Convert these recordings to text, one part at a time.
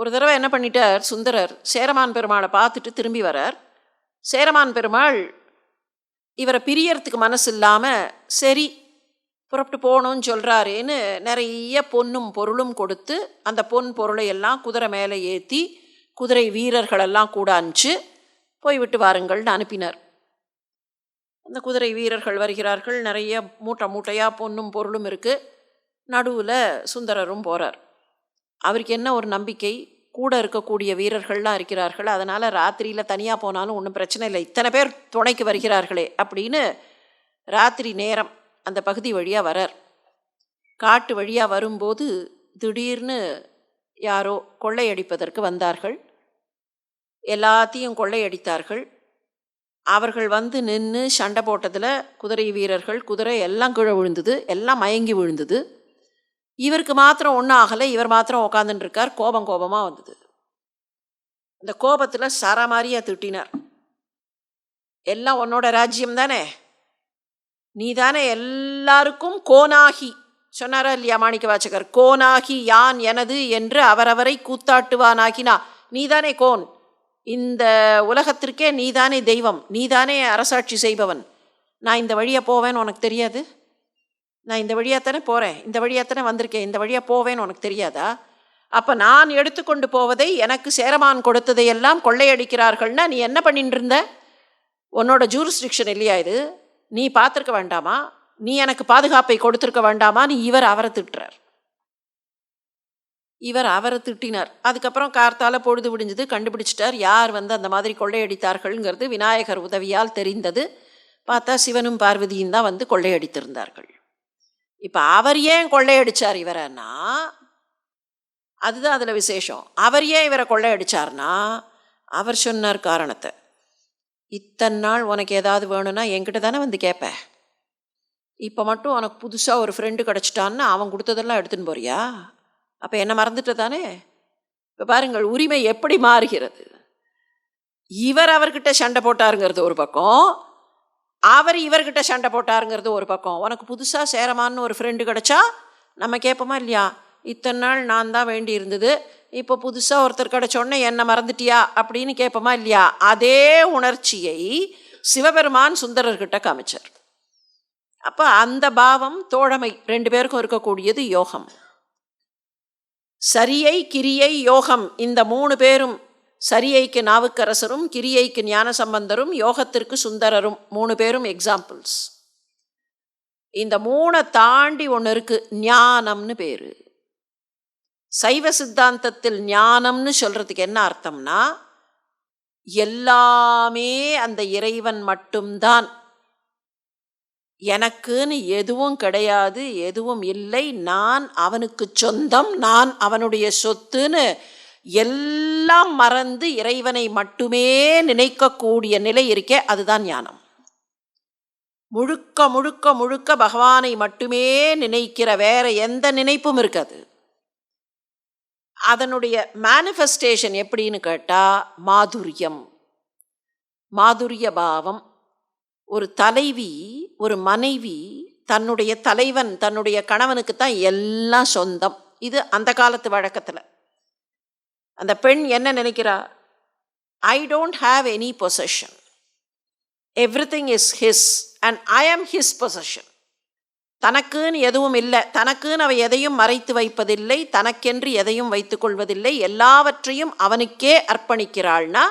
ஒரு தடவை என்ன பண்ணிட்டார்? சுந்தரர் சேரமான் பெருமாளை பார்த்துட்டு திரும்பி வரார். சேரமான் பெருமாள் இவரை பிரியறதுக்கு மனசு இல்லாமல் சரி புறப்பட்டு போகணும்னு சொல்கிறாரேன்னு நிறைய பொன்னும் பொருளும் கொடுத்து அந்த பொன் பொருளை எல்லாம் குதிரை மேலே ஏற்றி குதிரை வீரர்களெல்லாம் கூட அனுப்பிச்சு போய்விட்டு வாருங்கள்னு அனுப்பினார். அந்த குதிரை வீரர்கள் வருகிறார்கள். நிறைய மூட்டை மூட்டையாக பொன்னும் பொருளும் இருக்குது நடுவில் சுந்தரரும் போகிறார் அவருக்கு என்ன ஒரு நம்பிக்கை? கூட இருக்கக்கூடிய வீரர்கள்லாம் இருக்கிறார்கள். அதனால் ராத்திரியில் தனியாக போனாலும் ஒன்றும் பிரச்சனை இல்லை. இத்தனை பேர் துணைக்கு வருகிறார்களே அப்படின்னு ராத்திரி நேரம் அந்த பகுதி வழியாக வரார். காட்டு வழியாக வரும்போது திடீர்னு யாரோ கொள்ளையடிப்பதற்கு வந்தார்கள். எல்லாத்தையும் கொள்ளையடித்தார்கள். அவர்கள் வந்து நின்று சண்டை போட்டதில் குதிரை வீரர்கள் குதிரை எல்லாம் கீழே விழுந்தது. எல்லாம் மயங்கி விழுந்தது. இவருக்கு மாத்திரம் ஒன்றும் ஆகலை இவர் மாத்திரம் உக்காந்துட்டுருக்கார் கோபம் கோபமாக வந்தது. அந்த கோபத்தில் சர மாதிரியா திட்டினார். எல்லாம் உன்னோட ராஜ்யம் தானே? நீ தானே எல்லாருக்கும் கோனாகி சொன்னாரா இல்லையா மாணிக்க வாச்சகர் கோனாகி யான் எனது என்று அவரவரை கூத்தாட்டுவானாகினா நீதானே கோன்? இந்த உலகத்திற்கே நீதானே தெய்வம் நீதானே அரசாட்சி செய்பவன். நான் இந்த வழியை போவேன்னு உனக்கு தெரியாது? நான் இந்த வழியாக தானே போகிறேன் இந்த வழியாக தானே வந்திருக்கேன்? இந்த வழியாக போவேன்னு உனக்கு தெரியாதா? அப்போ நான் எடுத்துக்கொண்டு போவதை எனக்கு சேரமான் கொடுத்ததையெல்லாம் கொள்ளையடிக்கிறார்கள்னா நீ என்ன பண்ணிட்டு இருந்த உன்னோட ஜூரிஸ்டிக்ஷன் இல்லையா இது? நீ பார்த்துருக்க வேண்டாமா? நீ எனக்கு பாதுகாப்பை கொடுத்துருக்க வேண்டாமா? நீ இவர் அவரை திட்டுறார். இவர் அவரை திட்டினார். அதுக்கப்புறம் கார்த்தால பொழுது விடிஞ்சது கண்டுபிடிச்சிட்டார். யார் வந்து அந்த மாதிரி கொள்ளையடித்தார்கள்ங்கிறது விநாயகர் உதவியால் தெரிந்தது. பார்த்தா சிவனும் பார்வதியும் தான் வந்து கொள்ளையடித்திருந்தார்கள். இப்போ அவர் ஏன் கொள்ளையடிச்சார் இவரைன்னா அதுதான் அதில் விசேஷம். அவர் ஏன் இவரை கொள்ளையடிச்சார்னா அவர் சொன்னார் காரணத்தை. இத்தனை நாள் உனக்கு ஏதாவது வேணும்னா என்கிட்ட தானே வந்து கேட்ப இப்போ மட்டும் உனக்கு புதுசாக ஒரு ஃப்ரெண்டு கிடச்சிட்டான்னு அவன் கொடுத்ததெல்லாம் எடுத்துன்னு போறியா? அப்போ என்ன மறந்துட்ட தானே? இப்போ பாருங்கள் உரிமை எப்படி மாறுகிறது? இவர் அவர்கிட்ட சண்டை போட்டாருங்கிறது ஒரு பக்கம் அவர் இவர்கிட்ட சண்டை போட்டாருங்கிறது ஒரு பக்கம். உனக்கு புதுசாக சேரமான்னு ஒரு ஃப்ரெண்டு கிடச்சா நம்ம கேட்போமா இல்லையா? இத்தனை நாள் நான் தான் வேண்டி இருந்தது. இப்போ புதுசாக ஒருத்தர் கிடச்சோடனே என்னை மறந்துட்டியா அப்படின்னு கேட்போமா இல்லையா? அதே உணர்ச்சியை சிவபெருமான் சுந்தரர்கிட்ட காமிச்சார். அப்போ அந்த பாவம் தோழமை ரெண்டு பேருக்கும் இருக்கக்கூடியது யோகம். சரியை கிரியை யோகம் இந்த மூணு பேரும் சரியைக்கு நாவுக்கரசரும் கிரியைக்கு ஞான சம்பந்தரும் யோகத்திற்கு சுந்தரரும் மூணு பேரும் எக்ஸாம்பிள்ஸ் இந்த மூணை தாண்டி ஒன்று இருக்கு ஞானம்னு பேர். சைவ சித்தாந்தத்தில் ஞானம்னு சொல்றதுக்கு என்ன அர்த்தம்னா எல்லாமே அந்த இறைவன் மட்டும்தான். எனக்குன்னு எதுவும் கிடையாது எதுவும் இல்லை நான் அவனுக்கு சொந்தம் நான் அவனுடைய சொத்துன்னு எல்லாம் மறந்து இறைவனை மட்டுமே நினைக்கக்கூடிய நிலை இருக்கே அதுதான் ஞானம். முழுக்க முழுக்க முழுக்க பகவானை மட்டுமே நினைக்கிற வேற எந்த நினைப்பும் இருக்காது. அதனுடைய மேனிஃபெஸ்டேஷன் எப்படின்னு கேட்டால் மாதுரியம். மாதுரிய பாவம். ஒரு தலைவி ஒரு மனைவி தன்னுடைய தலைவன் தன்னுடைய கணவனுக்கு தான் எல்லாம் சொந்தம். இது அந்த காலத்து வழக்கத்தில். அந்த பெண் என்ன நினைக்கிறா? I don't have any possession everything is his and I am his possession தனக்குன்னு எதுவும் இல்லை. தனக்குன்னு அவ எதையும் மறைத்து வைப்பதில்லை. தனக்கென்று எதையும் வைத்துக்கொள்வதில்லை எல்லாவற்றையும் அவனுக்கே அர்ப்பணிக்கிறாள்னா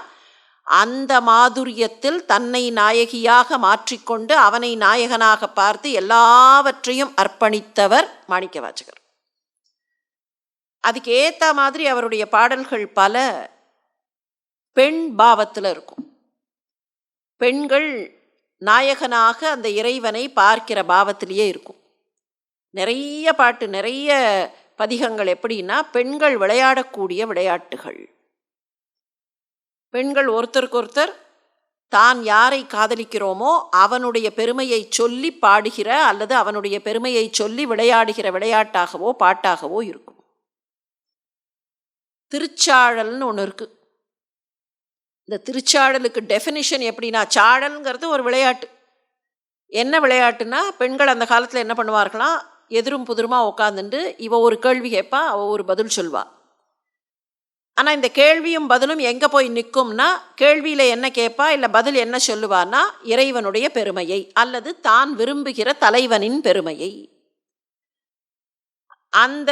அந்த மாதுரியத்தில் தன்னை நாயகியாக மாற்றிக்கொண்டு அவனை நாயகனாக பார்த்து எல்லாவற்றையும் அர்ப்பணித்தவர் மாணிக்க வாச்சகர் அதுக்கு ஏற்ற மாதிரி அவருடைய பாடல்கள் பல பெண் பாவத்தில் இருக்கும். பெண்கள் நாயகனாக அந்த இறைவனை பார்க்கிற பாவத்திலேயே இருக்கும். நிறைய பாட்டு நிறைய பதிகங்கள் எப்படின்னா பெண்கள் விளையாடக்கூடிய விளையாட்டுகள். பெண்கள் ஒருத்தருக்கொருத்தர் தான் யாரை காதலிக்கிறோமோ அவனுடைய பெருமையை சொல்லி பாடுகிற அல்லது அவனுடைய பெருமையை சொல்லி விளையாடுகிற விளையாட்டாகவோ பாட்டாகவோ இருக்கும். திருச்சாழல்னு ஒன்று இருக்குது இந்த திருச்சாடலுக்கு டெஃபினிஷன் எப்படின்னா சாடல்ங்கிறது ஒரு விளையாட்டு. என்ன விளையாட்டுனா பெண்கள் அந்த காலத்தில் என்ன பண்ணுவார்களாம் எதிரும் புதிருமா உட்காந்துட்டு இவ ஒரு கேள்வி கேட்பா அவ ஒரு பதில் சொல்வா. ஆனால் இந்த கேள்வியும் பதிலும் எங்கே போய் நிற்கும்னா கேள்வியில் என்ன கேட்பா இல்லை பதில் என்ன சொல்லுவான்னா இறைவனுடைய பெருமையை அல்லது தான் விரும்புகிற தலைவனின் பெருமையை. அந்த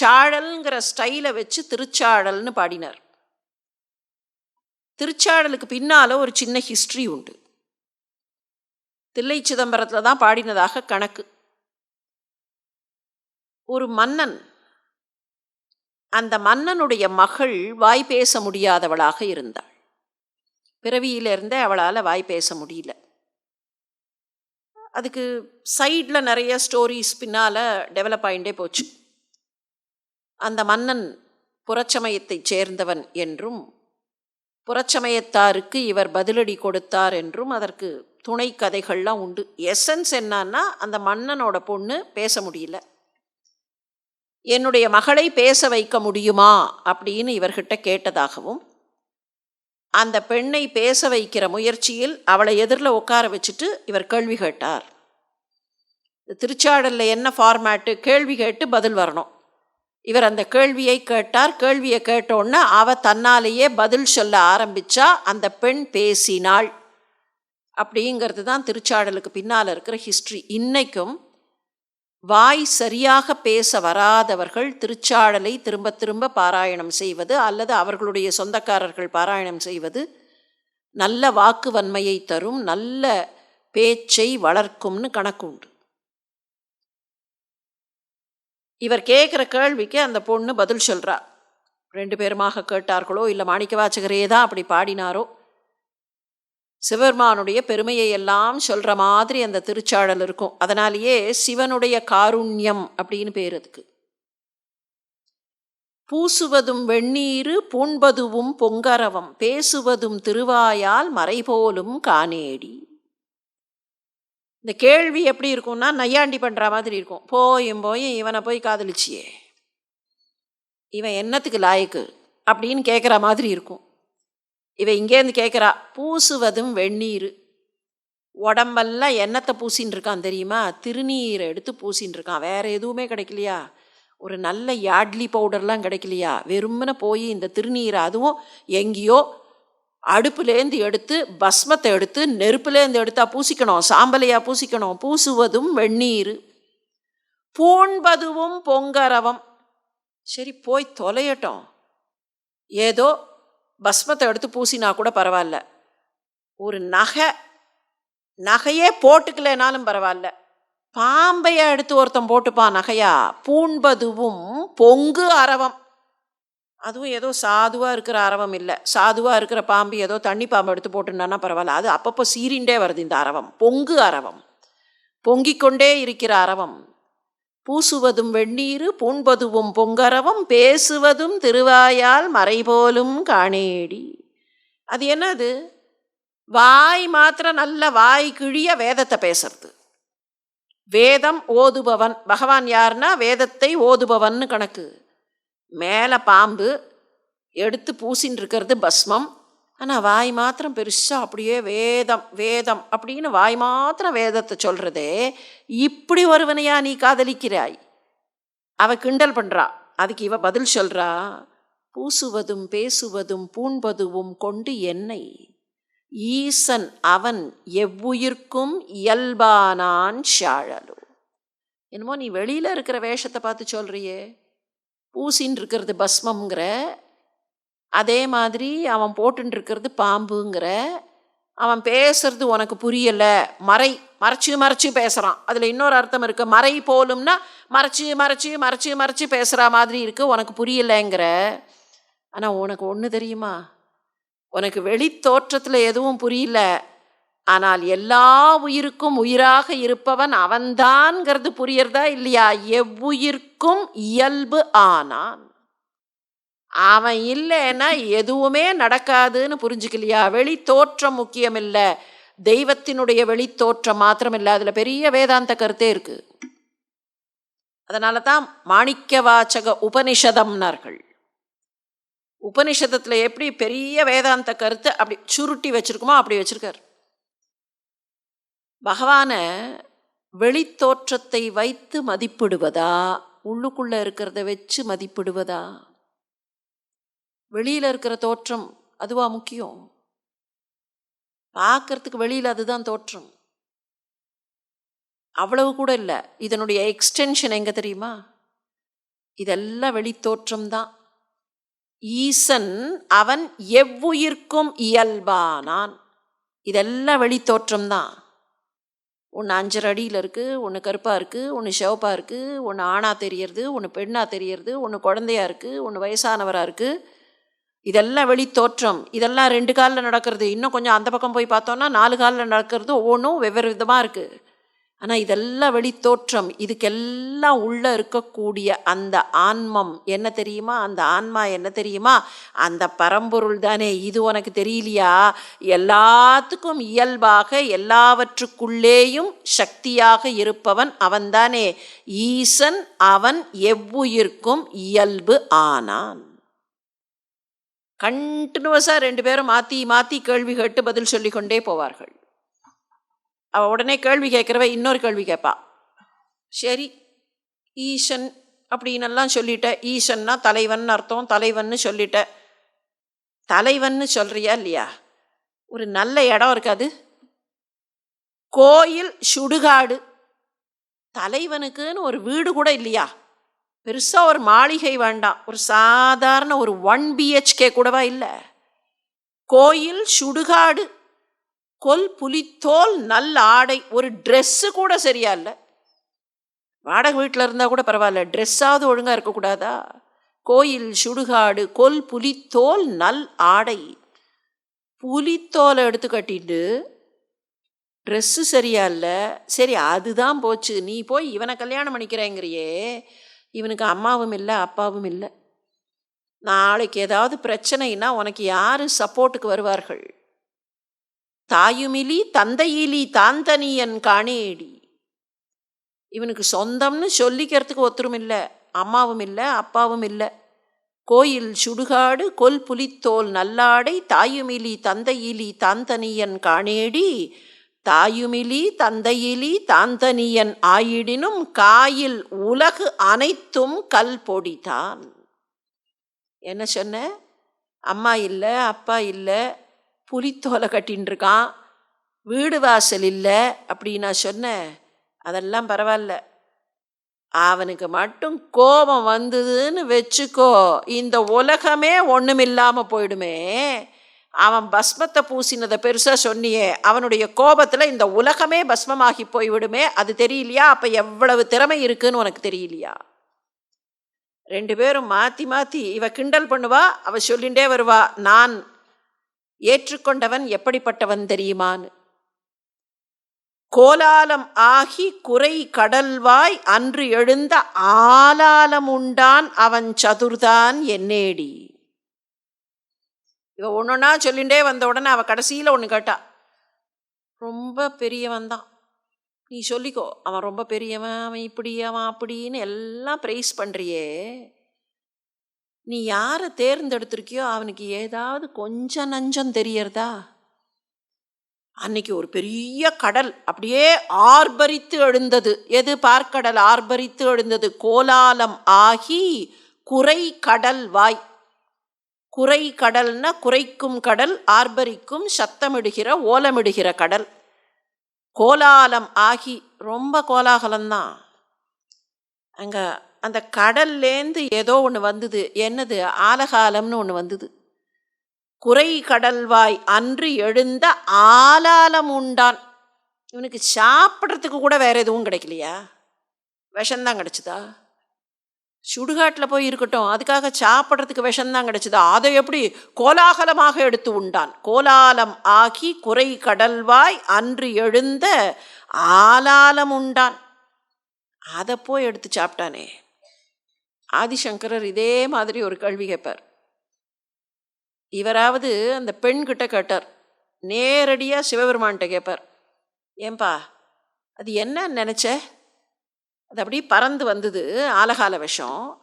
சாழல்ங்கிற ஸ்டைலை வச்சு திருச்சாடல்னு பாடினார். திருச்சாடலுக்கு பின்னால் ஒரு சின்ன ஹிஸ்ட்ரி உண்டு. தில்லை சிதம்பரத்தில் தான் பாடினதாக கணக்கு. ஒரு மன்னன் அந்த மன்னனுடைய மகள் வாய் பேச முடியாதவளாக இருந்தாள். பிறவியிலிருந்தே அவளால் வாய் பேச முடியல. அதுக்கு சைடில் நிறைய ஸ்டோரிஸ் பின்னால் டெவலப் ஆகிட்டே போச்சு. அந்த மன்னன் புறச்சமயத்தைச் சேர்ந்தவன் என்றும் புறச்சமயத்தாருக்கு இவர் பதிலடி கொடுத்தார் என்றும் அதற்கு துணை கதைகள்லாம் உண்டு. எசன்ஸ் என்னன்னா அந்த மன்னனோட பொண்ணு பேச முடியல. என்னுடைய மகளை பேச வைக்க முடியுமா? அப்படின்னு இவர்கிட்ட கேட்டதாகவும் அந்த பெண்ணை பேச வைக்கிற முயற்சியில் அவளை எதிரில் உட்கார வச்சுட்டு இவர் கேள்வி கேட்டார். திருச்சாடலில் என்ன ஃபார்மேட்டு கேள்வி கேட்டு பதில் வரணும். இவர் அந்த கேள்வியை கேட்டார். கேள்வியை கேட்டோன்னே அவ தன்னாலேயே பதில் சொல்ல ஆரம்பிச்சா அந்த பெண் பேசினாள். அப்படிங்கிறது தான் திருச்சாடலுக்கு பின்னால் இருக்கிற ஹிஸ்ட்ரி இன்னைக்கும் வாய் சரியாக பேச வராதவர்கள் திருச்சாடலை திரும்ப திரும்ப பாராயணம் செய்வது அல்லது அவர்களுடைய சொந்தக்காரர்கள் பாராயணம் செய்வது நல்ல வாக்கு வன்மையை தரும் நல்ல பேச்சை வளர்க்கும்னு கணக்கு உண்டு இவர் கேட்குற கேள்விக்கு அந்த பொண்ணு பதில் சொல்கிறா ரெண்டு பேருமாக கேட்டார்களோ இல்லை மாணிக்கவாச்சகரே தான் அப்படி பாடினாரோ? சிவபெருமானுடைய பெருமையை எல்லாம் சொல்கிற மாதிரி அந்த திருச்சாடல் இருக்கும். அதனாலேயே சிவனுடைய காருண்யம் அப்படின்னு பேர் அதுக்கு. பூசுவதும் வெந்நீரு பூண்பதுவும் பொங்கரவம் பேசுவதும் திருவாயால் மறைபோலும் காணேடி. இந்த கேள்வி எப்படி இருக்கும்னா நையாண்டி பண்ணுற மாதிரி இருக்கும். போயும் போய் இவனை போய் காதலிச்சியே. இவன் என்னத்துக்கு லாயக்கு? அப்படின்னு கேட்குற மாதிரி இருக்கும். இவன் இங்கேருந்து கேட்குறா பூசுவதும் வெந்நீர். உடம்பெல்லாம் எண்ணத்தை பூசின்னு இருக்கான் தெரியுமா? திருநீரை எடுத்து பூசின்னு இருக்கான் வேறு எதுவுமே கிடைக்கலையா? ஒரு நல்ல யாட்லி பவுடர்லாம் கிடைக்கலையா? வெறுமனை போய் இந்த திருநீரை அதுவும் எங்கேயோ அடுப்புலேருந்து எடுத்து பஸ்மத்தை எடுத்து நெருப்புலேருந்து எடுத்தா பூசிக்கணும் சாம்பலையாக பூசிக்கணும் பூசுவதும் வெந்நீர். பூண்பதுவும் பொங்கரவம். சரி போய் தொலையட்டும். ஏதோ பஸ்மத்தை எடுத்து பூசினா கூட பரவாயில்ல. ஒரு நகை நகையே போட்டுக்கலைனாலும் பரவாயில்ல. பாம்பையை எடுத்து ஒருத்தன் போட்டுப்பான் நகையா. பூண்பதுவும் பொங்கு அரவம். அதுவும் ஏதோ சாதுவாக இருக்கிற அரவம் இல்லை. சாதுவாக இருக்கிற பாம்பு ஏதோ தண்ணி பாம்பு எடுத்து போட்டுருந்தானா பரவாயில்ல. அது அப்பப்போ சீரிண்டே வருது இந்த அரவம். பொங்கு அரவம். பொங்கிக்கொண்டே இருக்கிற அரவம். பூசுவதும் வெந்நீர் பூண்பதுவும் பொங்கரவம் பேசுவதும் திருவாயால் மறைபோலும் காணேடி. அது என்னது? வாய் மாத்திரம் நல்ல வாய் கிழிய வேதத்தை பேசுறது. வேதம் ஓதுபவன். பகவான் யாருன்னா வேதத்தை ஓதுபவன்னு கணக்கு. மேலே பாம்பு எடுத்து பூசின்னு இருக்கிறது பஸ்மம். ஆனால் வாய் மாத்திரம் பெருசாக அப்படியே வேதம் வேதம் அப்படின்னு வாய் மாத்திரம் வேதத்தை சொல்கிறதே இப்படி ஒருவனையா நீ காதலிக்கிறாய்? அவ கிண்டல் பண்ணுறா அதுக்கு இவ பதில் சொல்கிறா பூசுவதும் பேசுவதும் பூண்பதுவும் கொண்டு என்னை. ஈசன் அவன் எவ்வுயிர்க்கும் இயல்பானான் ஷாழலோ. என்னமோ நீ வெளியில் இருக்கிற வேஷத்தை பார்த்து சொல்கிறியே பூசின்னு இருக்கிறது பஸ்மம்ங்கிற அதே மாதிரி அவன் போட்டுன்னு இருக்கிறது பாம்புங்கிற அவன் பேசுறது உனக்கு புரியலை மறை மறைச்சு மறைச்சு பேசுகிறான் அதில் இன்னொரு அர்த்தம் இருக்குது மறை போலும்னா மறைச்சு மறைச்சு மறைச்சு மறைச்சு பேசுகிற மாதிரி இருக்குது உனக்கு புரியலைங்கிற. ஆனால் உனக்கு ஒன்று தெரியுமா? உனக்கு வெளி தோற்றத்தில் எதுவும் புரியல. ஆனால் எல்லா உயிருக்கும் உயிராக இருப்பவன் அவன்தான்ங்கிறது புரியறதா இல்லையா? எவ்வுயிர்க்கும் இயல்பு ஆனான். அவன் இல்லைன்னா எதுவுமே நடக்காதுன்னு புரிஞ்சுக்கலையா? வெளி தோற்றம் முக்கியம் இல்லை தெய்வத்தினுடைய வெளித்தோற்றம் மாத்திரம் இல்லை அதில் பெரிய வேதாந்த கருத்தே இருக்கு. அதனால தான் மாணிக்க வாச்சக உபனிஷதம்னார்கள். உபனிஷதத்தில் எப்படி பெரிய வேதாந்த கருத்தை அப்படி சுருட்டி வச்சிருக்குமோ அப்படி வச்சுருக்கார். பகவானை வெளித்தோற்றத்தை வைத்து மதிப்பிடுவதா? உள்ளுக்குள்ளே இருக்கிறத வச்சு மதிப்பிடுவதா? வெளியில் இருக்கிற தோற்றம் அதுவா முக்கியம்? பார்க்கறதுக்கு வெளியில் அதுதான் தோற்றம். அவ்வளவு கூட இல்லை. இதனுடைய எக்ஸ்டென்ஷன் எங்கே தெரியுமா? இதெல்லாம் வெளித்தோற்றம் தான். ஈசன் அவன் எவ்வுயிர்க்கும் இயல்பானான். இதெல்லாம் வெளித்தோற்றம் தான். ஒன்று அஞ்சரை அடியில் இருக்குது ஒன்று கருப்பாக இருக்குது ஒன்று சிவப்பாக இருக்குது ஒன்று ஆணாக தெரியறது ஒன்று பெண்ணாக தெரியறது ஒன்று குழந்தையாக இருக்குது ஒன்று வயசானவராக இருக்குது இதெல்லாம் வெளித்தோற்றம் இதெல்லாம் ரெண்டு காலில் நடக்கிறது. இன்னும் கொஞ்சம் அந்த பக்கம் போய் பார்த்தோன்னா நாலு காலில் நடக்கிறது ஒவ்வொன்றும் வெவ்வேறு விதமாக இருக்குது ஆனால் இதெல்லாம் வெளித்தோற்றம் இதுக்கெல்லாம் உள்ளே இருக்கக்கூடிய அந்த ஆன்மம் என்ன தெரியுமா? அந்த ஆன்மா என்ன தெரியுமா? அந்த பரம்பொருள் தானே. இது உனக்கு தெரியலையா? எல்லாத்துக்கும் இயல்பாக எல்லாவற்றுக்குள்ளேயும் சக்தியாக இருப்பவன் அவன்தானே. ஈசன் அவன் எவ்வுயிர்க்கும் இயல்பு ஆனான். கண்டினியூஸாக ரெண்டு பேரும் மாற்றி மாற்றி கேள்வி கேட்டு பதில் சொல்லிக்கொண்டே போவார்கள். அவள் உடனே கேள்வி கேட்குறவ இன்னொரு கேள்வி கேட்பா. சரி ஈசன் அப்படின்னெல்லாம் சொல்லிட்ட. ஈசன்னா தலைவன் அர்த்தம் தலைவன்னு சொல்லிட்ட. தலைவன்னு சொல்கிறியா இல்லையா? ஒரு நல்ல இடம் இருக்காது கோயில் சுடுகாடு. தலைவனுக்குன்னு ஒரு வீடு கூட இல்லையா? பெருசாக ஒரு மாளிகை வேண்டாம். ஒரு சாதாரண ஒரு ஒன் பிஹெச்கே கூடவா இல்லை? கோயில் சுடுகாடு. கொல் புலித்தோல் நல்ல ஆடை. ஒரு ட்ரெஸ்ஸு கூட சரியா இல்லை. வாடகை வீட்டில் இருந்தால் கூட பரவாயில்ல. ட்ரெஸ்ஸாவது ஒழுங்காக இருக்கக்கூடாதா? கோயில் சுடுகாடு கொல் புலித்தோல் நல் ஆடை. புலித்தோலை எடுத்து கட்டிட்டு ட்ரெஸ்ஸு சரியா இல்லை. சரி அதுதான் போச்சு. நீ போய் இவனை கல்யாணம் பண்ணிக்கிறேங்கிறியே. இவனுக்கு அம்மாவும் இல்லை அப்பாவும் இல்லை. நாளைக்கு ஏதாவது பிரச்சனைனா உனக்கு யார் சப்போர்ட்டுக்கு வருவார்கள்? தாயுமிலி தந்தையிலி தாந்தனியன் காணேடி. இவனுக்கு சொந்தம்னு சொல்லிக்கிறதுக்கு ஒத்தரும் இல்லை அம்மாவும் இல்லை அப்பாவும் இல்லை. கோயில் சுடுகாடு கொல் புலித்தோல் நல்லாடை தாயுமிலி தந்தையிலி தாந்தனியன் காணேடி. தாயுமிலி தந்தையிலி தாந்தனியன் ஆயிடினும் காயில் உலகு அனைத்தும் கல் பொடிதான். என்ன சொன்ன? அம்மா இல்லை அப்பா இல்லை புலித்தோலை கட்டின்னு இருக்கான் வீடு வாசல் இல்லை அப்படி நான் சொன்னேன். அதெல்லாம் பரவாயில்ல. அவனுக்கு மட்டும் கோபம் வந்ததுன்னு வச்சுக்கோ. இந்த உலகமே ஒன்றுமில்லாமல் போயிடுமே. அவன் பஸ்மத்தை பூசினதை பெருசாக சொன்னியே. அவனுடைய கோபத்தில் இந்த உலகமே பஸ்மமாகி போய்விடுமே. அது தெரியலையா? அப்போ எவ்வளவு திறமை இருக்குன்னு உனக்கு தெரியலையா? ரெண்டு பேரும் மாற்றி மாற்றி இவ கிண்டல் பண்ணுவா அவள் சொல்லிகிட்டே வருவா. நான் ஏற்றுக்கொண்டவன் எப்படிப்பட்டவன் தெரியுமான்னு கோலாலம் ஆகி குறை கடல்வாய் அன்று எழுந்த ஆலாலம் உண்டான் அவன் சதுர்தான் என்னேடி? இவ ஒன்றுனா சொல்லிகிட்டே வந்த உடனே அவள் கடைசியில் ஒன்று கேட்டா ரொம்ப பெரியவன் தான். நீ சொல்லிக்கோ அவன் ரொம்ப பெரியவன் அவன் இப்படி அவன் அப்படின்னு எல்லாம் ப்ரைஸ் பண்ணுறியே நீ யாரை தேர்ந்தெடுத்திருக்கியோ அவனுக்கு ஏதாவது கொஞ்சம் நஞ்சம் தெரியறதா? அன்னைக்கு ஒரு பெரிய கடல் அப்படியே ஆர்பரித்து எழுந்தது. எது பார்க்கடல்? ஆர்பரித்து எழுந்தது. கோலாலம் ஆகி குறை கடல் வாய். குறை கடல்னா குறைக்கும் கடல் ஆர்பரிக்கும் சத்தமிடுகிற ஓலமிடுகிற கடல். கோலாலம் ஆகி ரொம்ப கோலாகலம்தான். அங்கே அந்த கடல்லேருந்து ஏதோ ஒன்று வந்தது. என்னது? ஆலகாலம்னு ஒன்று வந்தது. குறை கடல்வாய் அன்று எழுந்த ஆலாலம் உண்டான். இவனுக்கு சாப்பிட்றதுக்கு கூட வேற எதுவும் கிடைக்கலையா? விஷம்தான் கிடச்சிதா? சுடுகாட்டில் போய் இருக்கட்டும். அதுக்காக சாப்பிட்றதுக்கு விஷம்தான் கிடச்சிதா? அதை எப்படி கோலாகலமாக எடுத்து உண்டான்? கோலாலம் ஆகி குறை கடல்வாய் அன்று எழுந்த ஆலாலம் உண்டான். அதை போய் எடுத்து சாப்பிட்டானே. ஆதிசங்கரர் இதே மாதிரி ஒரு கேள்வி கேட்பார். இவராவது அந்த பெண்கிட்ட கேட்டார். நேரடியாக சிவபெருமான்கிட்ட கேட்பார். ஏன்பா அது என்ன நினச்ச? அது அப்படி பறந்து வந்தது ஆலகால விஷம்.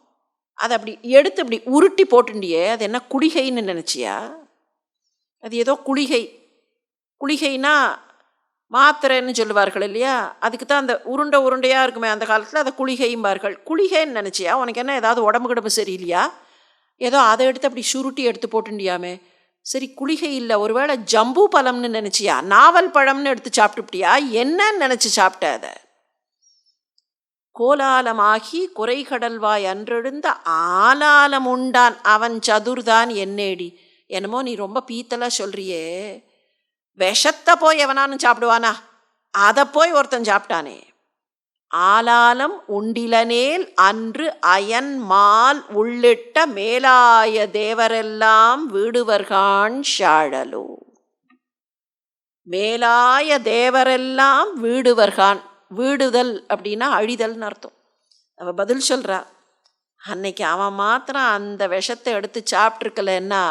அதை அப்படி எடுத்து அப்படி உருட்டி போட்டுண்டியே அது என்ன குளிகைன்னு நினச்சியா? அது ஏதோ குளிகை. குளிகைனா மாத்திரைன்னு சொல்லுவார்கள் இல்லையா? அதுக்கு தான் அந்த உருண்டை உருண்டையாக இருக்குமே அந்த காலத்தில் அதை குளிகைம்பார்கள். குளிகைன்னு நினச்சியா? உனக்கு என்ன ஏதாவது உடம்பு கிடம்பு சரியில்லையா? ஏதோ அதை எடுத்து அப்படி சுருட்டி எடுத்து போட்டுண்டியாமே. சரி குளிகை இல்லை. ஒருவேளை ஜம்பு பழம்னு நினச்சியா? நாவல் பழம்னு எடுத்து சாப்பிட்டுப்பிட்டியா? என்னன்னு நினச்சி சாப்பிட்ட அதை. கோலாலமாகி குறைகடல்வாய் அன்றெழுந்த ஆலாலம் உண்டான் அவன் சதுர்தான் என்னேடி. என்னமோ நீ ரொம்ப பீத்தலாக சொல்கிறியே விஷத்தை போய் எவனானும் சாப்பிடுவானா? அதை போய் ஒருத்தன் சாப்பிட்டானே. ஆலாலம் உண்டிலனேல் அன்று அயன் மால் உள்ளிட்ட மேலாய தேவரெல்லாம் வீடுவர்கான் ஷாழலோ மேலாய தேவரெல்லாம் வீடுவர்கான் வீடுதல் அப்படின்னா அழிதல்னு அர்த்தம். அவ பதில் சொல்கிறா அன்னைக்கு அவன் மாத்திரம் அந்த விஷத்தை எடுத்து சாப்பிட்ருக்கலன்னா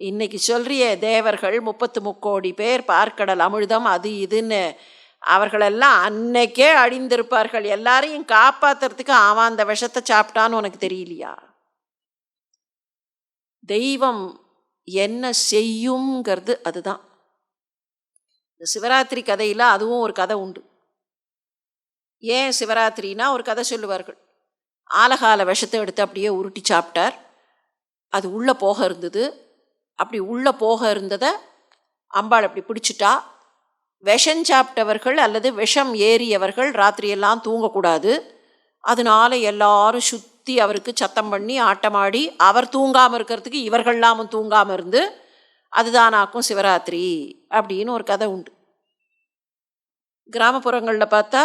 இன்னைக்கு சொல்றியே தேவர்கள் முப்பத்து முக்கோடி பேர் பார்க்கடல் அமிழ்தம் அது இதுன்னு. அவர்களெல்லாம் அன்னைக்கே அழிந்திருப்பார்கள். எல்லாரையும் காப்பாத்துறதுக்கு அவன் அந்த விஷத்தை சாப்பிட்டான்னு உனக்கு தெரியலையா? தெய்வம் என்ன செய்யுங்கிறது அதுதான். இந்த சிவராத்திரி கதையில் அதுவும் ஒரு கதை உண்டு. ஏன் சிவராத்திரினா ஒரு கதை சொல்லுவார்கள். ஆலகால விஷத்தை எடுத்து அப்படியே உருட்டி சாப்பிட்டார். அது உள்ளே போக இருந்தது. அப்படி உள்ளே போக இருந்ததை அம்பாள் அப்படி பிடிச்சிட்டா. விஷம் சாப்பிட்டவர்கள் அல்லது விஷம் ஏறியவர்கள் ராத்திரியெல்லாம் தூங்கக்கூடாது. அதனால எல்லாரும் சுற்றி அவருக்கு சத்தம் பண்ணி ஆட்டமாடி அவர் தூங்காமல் இருக்கிறதுக்கு இவர்கள்லாமும் தூங்காமல் இருந்து அதுதானாக்கும் சிவராத்திரி அப்படின்னு ஒரு கதை உண்டு. கிராமப்புறங்களில் பார்த்தா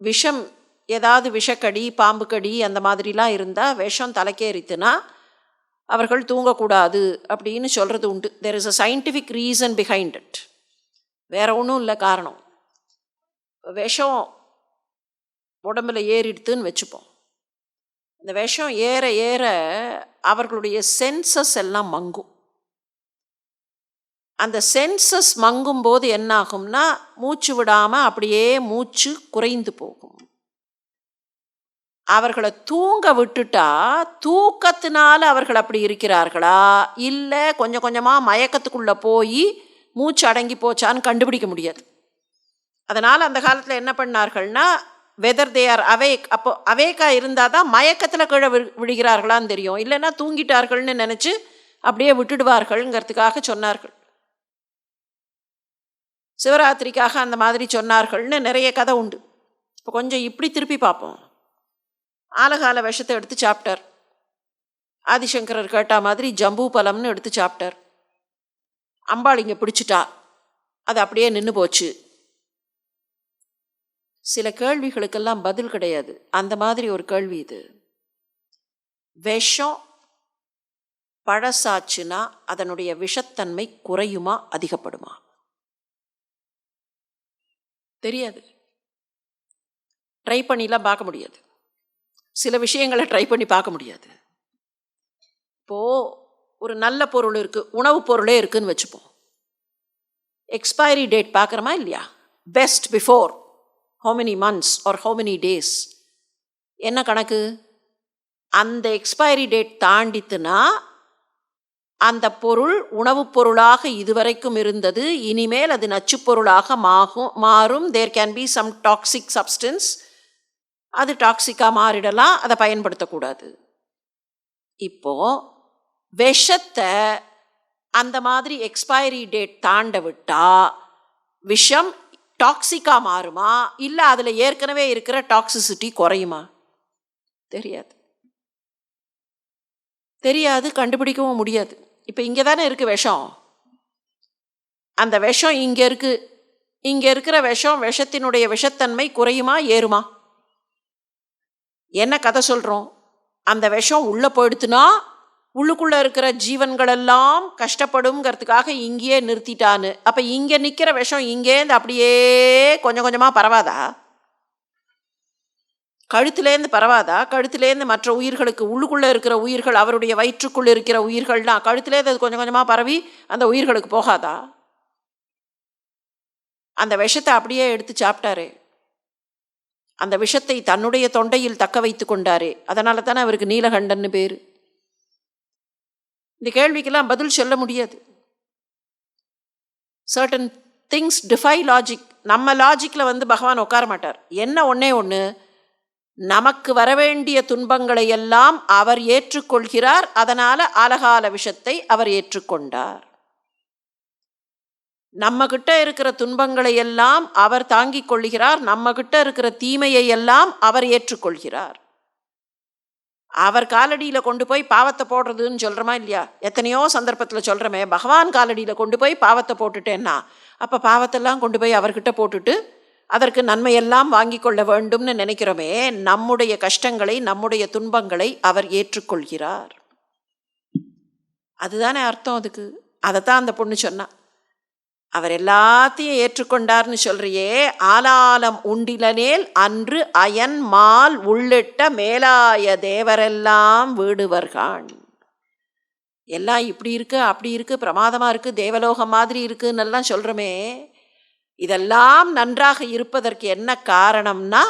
விஷம் ஏதாவது விஷக்கடி பாம்பு கடி அந்த மாதிரிலாம் இருந்தால் விஷம் தலைக்கேறித்துனா அவர்கள் தூங்கக்கூடாது அப்படின்னு சொல்கிறது உண்டு. There is a scientific reason behind it வேற ஒன்றும் இல்லை காரணம். விஷம் உடம்புல ஏறிடுத்துன்னு வச்சுப்போம். இந்த விஷம் ஏற ஏற அவர்களுடைய சென்சஸ் எல்லாம் மங்கும். அந்த சென்சஸ் மங்கும் போது என்னாகும்னா மூச்சு விடாமல் அப்படியே மூச்சு குறைந்து போகும். அவர்களை தூங்க விட்டுட்டா தூக்கத்தினால அவர்கள் அப்படி இருக்கிறார்களா? இல்லை கொஞ்சம் கொஞ்சமாக மயக்கத்துக்குள்ளே போய் மூச்சு அடங்கி போச்சான்னு கண்டுபிடிக்க முடியாது. அதனால் அந்த காலத்தில் என்ன பண்ணார்கள்னா வெதர் தே ஆர் அவேக் அப்போ அவேக்காக இருந்தால் தான் மயக்கத்தில் கீழே விழுகிறார்களான்னு தெரியும். இல்லைன்னா தூங்கிட்டார்கள்னு நினச்சி அப்படியே விட்டுடுவார்கள்ங்கிறதுக்காக சொன்னார்கள். சிவராத்திரிக்காக அந்த மாதிரி சொன்னார்கள்னு நிறைய கதை உண்டு. இப்போ கொஞ்சம் இப்படி திருப்பி பார்ப்போம். ஆலகால விஷத்தை எடுத்து சாப்பிட்டார். ஆதிசங்கரர் கேட்டா மாதிரி ஜம்பு பழம்னு எடுத்து சாப்பிட்டார். அம்பாள் இங்கே பிடிச்சிட்டா அது அப்படியே நின்று போச்சு. சில கேள்விகளுக்கெல்லாம் பதில் கிடையாது. அந்த மாதிரி ஒரு கேள்வி இது. விஷம் பழசாச்சுன்னா அதனுடைய விஷத்தன்மை குறையுமா அதிகப்படுமா? தெரியாது. ட்ரை பண்ணிலாம் பார்க்க முடியாது. சில விஷயங்களை ட்ரை பண்ணி பார்க்க முடியாது. இப்போது ஒரு நல்ல பொருள் இருக்குது உணவுப் பொருளே இருக்குதுன்னு வச்சுப்போம். எக்ஸ்பைரி டேட் பார்க்குறோமா இல்லையா? Best before how many months or how many days என்ன கணக்கு? அந்த எக்ஸ்பைரி டேட் தாண்டித்துனா அந்த பொருள் உணவுப் பொருளாக இதுவரைக்கும் இருந்தது இனிமேல் அது நச்சுப் பொருளாக மாகும் மாறும். There can be some toxic substance அது டாக்ஸிக்காக மாறிடலாம் அதை பயன்படுத்தக்கூடாது. இப்போது விஷத்தை அந்த மாதிரி எக்ஸ்பைரி டேட் தாண்ட விட்டால் விஷம் டாக்ஸிக்காக மாறுமா? இல்லை அதில் ஏற்கனவே இருக்கிற டாக்ஸிசிட்டி குறையுமா? தெரியாது. தெரியாது கண்டுபிடிக்கவும் முடியாது. இப்போ இங்கே தானே இருக்குது விஷம். அந்த விஷம் இங்கே இருக்குது இங்கே இருக்கிற விஷம் விஷத்தினுடைய விஷத்தன்மை குறையுமா? ஏறுமா? என்ன கதை சொல்கிறோம் அந்த விஷம் உள்ளே போயிடுத்துனா உள்ளுக்குள்ளே இருக்கிற ஜீவன்களெல்லாம் கஷ்டப்படுங்கிறதுக்காக இங்கேயே நிறுத்திட்டான்னு. அப்போ இங்கே நிற்கிற விஷம் இங்கேருந்து அப்படியே கொஞ்சம் கொஞ்சமாக பரவாதா? கழுத்துலேருந்து பரவாதா? கழுத்துலேருந்து மற்ற உயிர்களுக்கு உள்ளுக்குள்ளே இருக்கிற உயிர்கள் அவருடைய வயிற்றுக்குள்ளே இருக்கிற உயிர்கள்லாம் கழுத்துலேருந்து அது கொஞ்சம் கொஞ்சமாக பரவி அந்த உயிர்களுக்கு போகாதா? அந்த விஷத்தை அப்படியே எடுத்து சாப்பிட்டாரு. அந்த விஷத்தை தன்னுடைய தொண்டையில் தக்க வைத்து கொண்டாரே. அதனால தானே அவருக்கு நீலகண்டன்னு பேர். இந்த கேள்விக்கெல்லாம் பதில் சொல்ல முடியாது. சர்டன் திங்ஸ் டிஃபை லாஜிக் நம்ம லாஜிக்கில் வந்து பகவான் உட்கார மாட்டார். என்ன ஒன்றே ஒன்று நமக்கு வரவேண்டிய துன்பங்களை எல்லாம் அவர் ஏற்றுக்கொள்கிறார். அதனால் அழகால விஷத்தை அவர் ஏற்றுக்கொண்டார். நம்ம கிட்ட இருக்கிற துன்பங்களை எல்லாம் அவர் தாங்கிக் கொள்கிறார். நம்ம கிட்ட இருக்கிற தீமையை எல்லாம் அவர் ஏற்றுக்கொள்கிறார். அவர் காலடியில் கொண்டு போய் பாவத்தை போடுறதுன்னு சொல்கிறோமா இல்லையா? எத்தனையோ சந்தர்ப்பத்தில் சொல்கிறோமே பகவான் காலடியில் கொண்டு போய் பாவத்தை போட்டுட்டேன்னா அப்போ பாவத்தெல்லாம் கொண்டு போய் அவர்கிட்ட போட்டுட்டு அதற்கு நன்மையெல்லாம் வாங்கி கொள்ள வேண்டும்னு நினைக்கிறோமே நம்முடைய கஷ்டங்களை நம்முடைய துன்பங்களை அவர் ஏற்றுக்கொள்கிறார். அதுதானே அர்த்தம் அதுக்கு. அதைத்தான் அந்த பொண்ணு சொன்னா. அவர் எல்லாத்தையும் ஏற்றுக்கொண்டார்னு சொல்றியே ஆலாலம் உண்டிலனேல் அன்று அயன் மால் உள்ளிட்ட மேலாய தேவரெல்லாம் வீடுவர்கான். எல்லாம் இப்படி இருக்கு அப்படி இருக்கு பிரமாதமா இருக்கு தேவலோகம் மாதிரி இருக்குன்னு எல்லாம் இதெல்லாம் நன்றாக இருப்பதற்கு என்ன காரணம்னா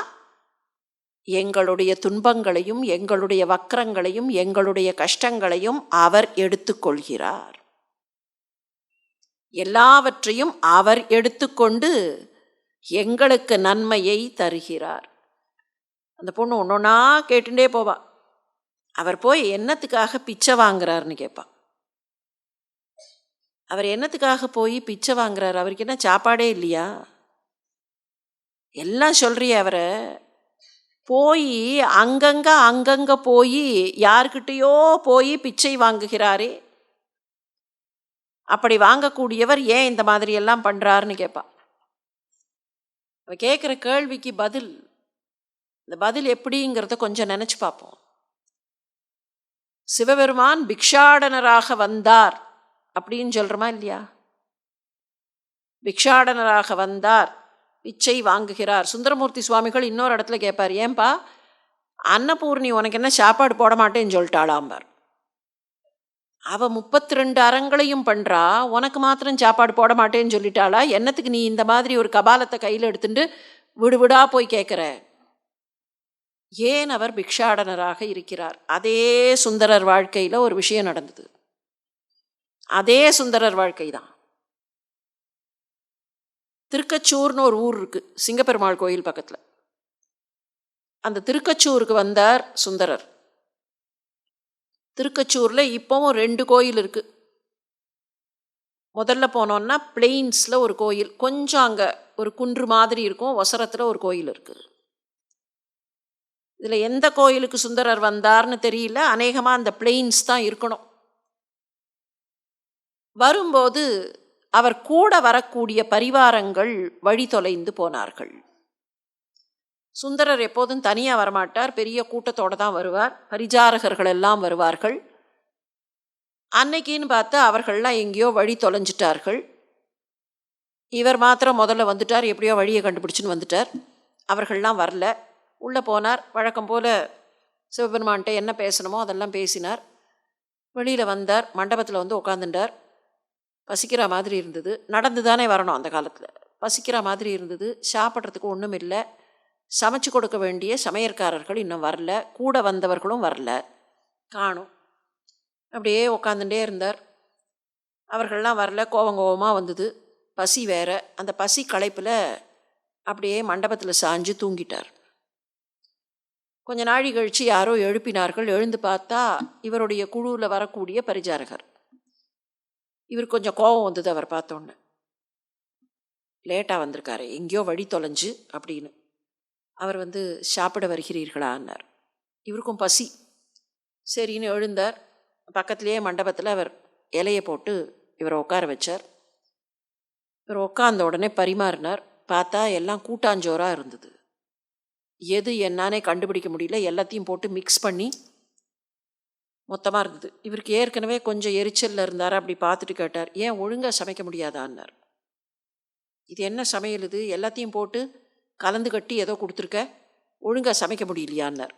எங்களுடைய துன்பங்களையும் எங்களுடைய வக்கரங்களையும் எங்களுடைய கஷ்டங்களையும் அவர் எடுத்துக்கொள்கிறார். எல்லாவற்றையும் அவர் எடுத்துக்கொண்டு எங்களுக்கு நன்மையை தருகிறார். அந்த பொண்ணு ஒன்றொன்னா கேட்டுட்டே போவா. அவர் போய் என்னத்துக்காக பிச்சை வாங்குறாருன்னு கேட்பா அவர் என்னத்துக்காக போய் பிச்சை வாங்குறாரு? அவருக்கு என்ன சாப்பாடே இல்லையா? எல்லாம் சொல்றிய அவரை. போய் அங்கங்க அங்கங்க போய் யார்கிட்டயோ போய் பிச்சை வாங்குகிறாரே. அப்படி வாங்கக்கூடியவர் ஏன் இந்த மாதிரி எல்லாம் பண்ணுறாருன்னு கேட்பா அவ கேட்குற கேள்விக்கு பதில் இந்த பதில் எப்படிங்கிறத கொஞ்சம் நினச்சி பார்ப்போம். சிவபெருமான் பிக்ஷாடனராக வந்தார் அப்படின்னு சொல்கிறோமா இல்லையா? பிக்ஷாடனராக வந்தார் பிச்சை வாங்குகிறார். சுந்தரமூர்த்தி சுவாமிகள் இன்னொரு இடத்துல கேட்பார் ஏன்பா அன்னபூர்ணி உனக்கு என்ன சாப்பாடு போட மாட்டேன்னு சொல்லிட்டாளாம்பார். அவ முப்பத்தி ரெண்டு அறங்களையும் பண்ணுறா உனக்கு மாத்திரம் சாப்பாடு போட மாட்டேன்னு சொல்லிட்டாளா? என்னத்துக்கு நீ இந்த மாதிரி ஒரு கபாலத்தை கையில் எடுத்துட்டு விடுவிடா போய் கேட்குற ஏன் அவர் பிக்ஷாடனராக இருக்கிறார்? அதே சுந்தரர் வாழ்க்கையில் ஒரு விஷயம் நடந்தது. அதே சுந்தரர் வாழ்க்கை தான் திருக்கச்சூர்னு ஒரு ஊர் இருக்கு சிங்கப்பெருமாள் கோயில் பக்கத்தில். அந்த திருக்கச்சூருக்கு வந்தார் சுந்தரர். திருக்கச்சூரில் இப்போவும் ரெண்டு கோயில் இருக்குது முதல்ல போனோன்னா பிளெயின்ஸில் ஒரு கோயில். கொஞ்சம் அங்கே ஒரு குன்று மாதிரி இருக்கும். ஒசரத்தில் ஒரு கோயில் இருக்குது இதில் எந்த கோயிலுக்கு சுந்தரர் வந்தார்னு தெரியல. அநேகமாக அந்த பிளெயின்ஸ் தான் இருக்கணும். வரும்போது அவர் கூட வரக்கூடிய பரிவாரங்கள் வழி தொலைந்து போனார்கள். சுந்தரர் எப்போதும் தனியாக வரமாட்டார். பெரிய கூட்டத்தோடு தான் வருவார். பரிஜாரகர்கள் எல்லாம் வருவார்கள். அன்னைக்குன்னு பார்த்தா அவர்கள்லாம் எங்கேயோ வழி தொலைஞ்சிட்டார்கள். இவர் மாத்திரம் முதல்ல வந்துட்டார். எப்படியோ வழியை கண்டுபிடிச்சின்னு வந்துட்டார். அவர்கள்லாம் வரல. உள்ளே போனார். வழக்கம் போல் சிவபெருமான்கிட்ட என்ன பேசணுமோ அதெல்லாம் பேசினார். வெளியில் வந்தார். மண்டபத்தில் வந்து உட்காந்துட்டார் பசிக்கிற மாதிரி இருந்தது. நடந்து தானே வரணும் அந்த காலத்தில். பசிக்கிற மாதிரி இருந்தது. சாப்பிட்றதுக்கு ஒன்றும் இல்லை சமைச்சு கொடுக்க வேண்டிய சமையற்காரர்கள் இன்னும் வரல. கூட வந்தவர்களும் வரல. காணும். அப்படியே உக்காந்துட்டே இருந்தார். அவர்கள்லாம் வரல. கோவம் கோபமாக வந்தது. பசி வேற. அந்த பசி களைப்பில் அப்படியே மண்டபத்தில் சாஞ்சு தூங்கிட்டார். கொஞ்ச நாழி கழித்து யாரோ எழுப்பினார்கள். எழுந்து பார்த்தா இவருடைய குழுவில் வரக்கூடிய பரிசாரகர் இவர் கொஞ்சம் கோபம் வந்தது அவர் பார்த்தோன்னே லேட்டாக வந்திருக்காரு. எங்கேயோ வழி தொலைஞ்சு அப்படின்னு. அவர் வந்து சாப்பிட வருகிறீர்களான்னார் இவருக்கும் பசி. சரின்னு எழுந்தார். பக்கத்துலேயே மண்டபத்தில் அவர் இலையை போட்டு இவரை உட்கார வச்சார். இவர் உட்காந்த உடனே பரிமாறினார். பார்த்தா எல்லாம் கூட்டாஞ்சோராக இருந்தது. எது என்னானே கண்டுபிடிக்க முடியல. எல்லாத்தையும் போட்டு மிக்ஸ் பண்ணி மொத்தமாக இருந்தது. இவருக்கு ஏற்கனவே கொஞ்சம் எரிச்சலில் இருந்தார் அப்படி பார்த்துட்டு கேட்டார். ஏன் ஒழுங்காக சமைக்க முடியாதான்னார் இது என்ன சமையல் இது? எல்லாத்தையும் போட்டு கலந்து கட்டி ஏதோ கொடுத்துருக்க? ஒழுங்காக சமைக்க முடியலையான்னார்.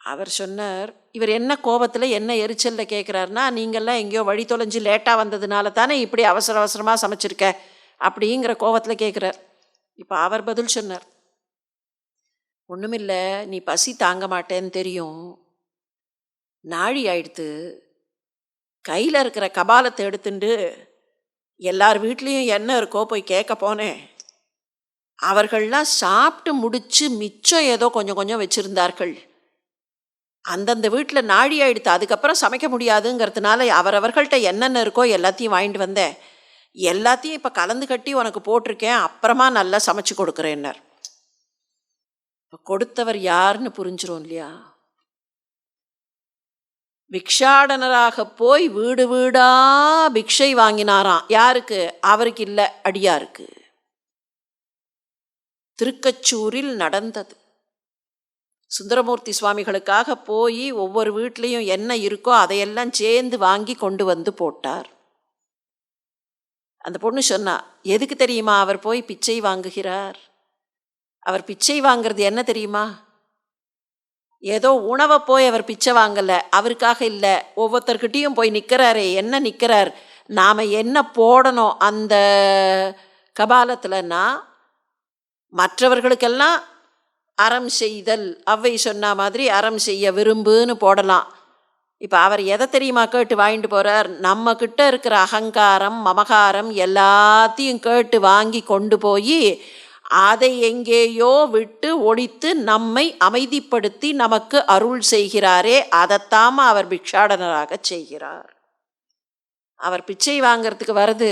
அவர் சொன்னார் இவர் என்ன கோபத்தில் என்ன எரிச்சலில் கேட்குறாருன்னா நீங்கள்லாம் எங்கேயோ வழி தொலைஞ்சு லேட்டாக வந்ததுனால தானே இப்படி அவசர அவசரமாக சமைச்சிருக்க? அப்படிங்கிற கோபத்தில் கேட்குறார் இப்போ அவர் பதில் சொன்னார் ஒன்றுமில்லை நீ பசி தாங்க மாட்டேன்னு தெரியும். நாழி ஆயிடுத்து. கையில் இருக்கிற கபாலத்தை எடுத்துட்டு எல்லார் வீட்லேயும் என்ன இருக்கோ போய் கேட்க போனேன். அவர்கள்லாம் சாப்பிட்டு முடிச்சு மிச்சம் ஏதோ கொஞ்சம் கொஞ்சம் வச்சிருந்தார்கள். அந்தந்த வீட்டில் நாழி ஆயிடுத்து அதுக்கப்புறம் சமைக்க முடியாதுங்கிறதுனால அவரவர்கள்ட்ட என்னென்ன இருக்கோ எல்லாத்தையும் வாங்கிட்டு வந்தேன். எல்லாத்தையும் இப்போ கலந்து கட்டி உனக்கு போட்டிருக்கேன் அப்புறமா நல்லா சமைச்சு கொடுக்குறேன்னார். இப்போ கொடுத்தவர் யாருன்னு புரிஞ்சிரும் இல்லையா? பிக்ஷாடனராக போய் வீடு வீடா பிக்ஷை வாங்கினாராம். யாருக்கு? அவருக்கு இல்லை அடியாருக்கு. திருக்கச்சூரில் நடந்தது. சுந்தரமூர்த்தி சுவாமிகளுக்காக போய் ஒவ்வொரு வீட்லேயும் என்ன இருக்கோ அதையெல்லாம் சேர்ந்து வாங்கி கொண்டு வந்து போட்டார். அந்த பொண்ணு சொன்னா எதுக்கு தெரியுமா அவர் போய் பிச்சை வாங்குகிறார்? அவர் பிச்சை வாங்கிறது என்ன தெரியுமா? ஏதோ உணவை போய் அவர் பிச்சை வாங்கலை அவருக்காக இல்லை ஒவ்வொருத்தர்கிட்டையும் போய் நிற்கிறாரே என்ன நிற்கிறார் நாம் என்ன போடணும் அந்த கபாலத்தில்னா மற்றவர்களுக்கெல்லாம் அறம் செய்தல் அவ்வை சொன்ன மாதிரி அறம் செய்ய விரும்புன்னு போடலாம். இப்போ அவர் எதை தெரியுமா கேட்டு வாங்கிட்டு போகிறார் நம்ம கிட்ட இருக்கிற அகங்காரம் மமகாரம் எல்லாத்தையும் கேட்டு வாங்கி கொண்டு போய் அதை எங்கேயோ விட்டு ஒழித்து நம்மை அமைதிப்படுத்தி நமக்கு அருள் செய்கிறாரே அதைத்தாம அவர் பிக்ஷாடனராக செய்கிறார். அவர் பிச்சை வாங்கிறதுக்கு வருது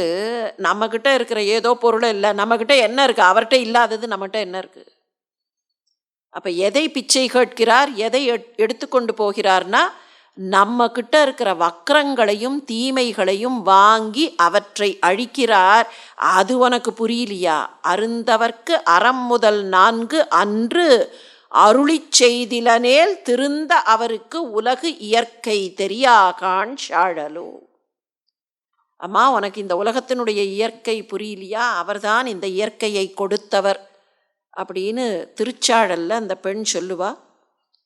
நம்மக்கிட்ட இருக்கிற ஏதோ பொருள் இல்லை. நம்மக்கிட்ட என்ன இருக்குது அவர்கிட்ட இல்லாதது நம்மகிட்ட என்ன இருக்குது அப்போ எதை பிச்சை கேட்கிறார்? எதை எடுத்துக்கொண்டு போகிறார்னா நம்மக்கிட்ட இருக்கிற வக்கரங்களையும் தீமைகளையும் வாங்கி அவற்றை அழிக்கிறார். அது உனக்கு புரியலையா? அருந்தவர்க்கு அறம் முதல் நான்கு அன்று அருளி செய்திலனேல் திருந்த அவருக்கு உலகு இயற்கை தெரியாகான் ஷாழலோ. அம்மா உனக்கு இந்த உலகத்தினுடைய இயற்கை புரியலையா? அவர்தான் இந்த இயற்கையை கொடுத்தவர். அப்படின்னு திருச்சாழலில் அந்த பெண் சொல்லுவா.